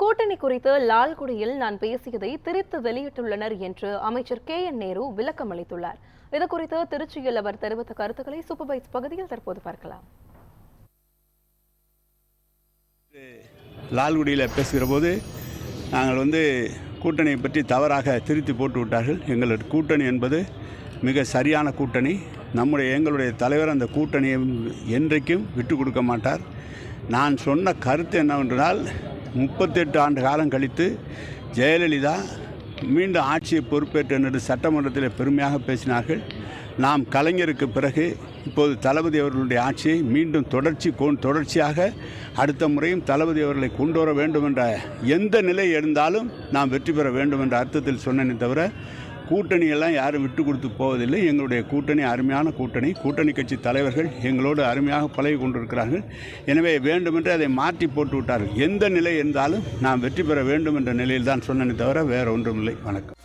கூட்டணி குறித்து லால்குடியில் நான் பேசியதை திரித்து வெளியிட்டுள்ளனர் என்று அமைச்சர் கே என் நேரு விளக்கம் அளித்துள்ளார். இதுகுறித்து திருச்சியில் அவர் தெரிவித்த கருத்துக்களை சூப்பர்வைஸ் பகுதியில் தற்போது பார்க்கலாம். லால்குடியில் பேசுகிற போது நாங்கள் வந்து கூட்டணியை பற்றி தவறாக திருத்தி போட்டு விட்டார்கள். எங்களது கூட்டணி என்பது மிக சரியான கூட்டணி. நம்முடைய எங்களுடைய தலைவர் அந்த கூட்டணியை என்றைக்கும் விட்டு கொடுக்க மாட்டார். நான் சொன்ன கருத்து என்னவென்றால் முப்பத்தெட்டு ஆண்டு காலம் கழித்து ஜெயலலிதா மீண்டும் ஆட்சியை பொறுப்பேற்று என்று சட்டமன்றத்தில் பெருமையாக பேசினார்கள். நாம் கலைஞருக்கு பிறகு இப்போது தளபதி அவர்களுடைய ஆட்சியை மீண்டும் தொடர்ச்சி தொடர்ச்சியாக அடுத்த முறையும் தளபதி அவர்களை கொண்டு வர வேண்டும் என்ற எந்த நிலை இருந்தாலும் நாம் வெற்றி பெற வேண்டும் என்ற அர்த்தத்தில் சொன்னேனே தவிர கூட்டணியெல்லாம் யாரும் விட்டு கொடுத்து போவதில்லை. எங்களுடைய கூட்டணி அருமையான கூட்டணி. கூட்டணி கட்சி தலைவர்கள் எங்களோடு அருமையாக பழகி கொண்டிருக்கிறார்கள். எனவே வேண்டுமென்று அதை மாற்றி போட்டு விட்டார்கள். எந்த நிலை இருந்தாலும் நாம் வெற்றி பெற வேண்டும் என்ற நிலையில் தான் சொன்னேனே தவிர வேறு ஒன்றுமில்லை. வணக்கம்.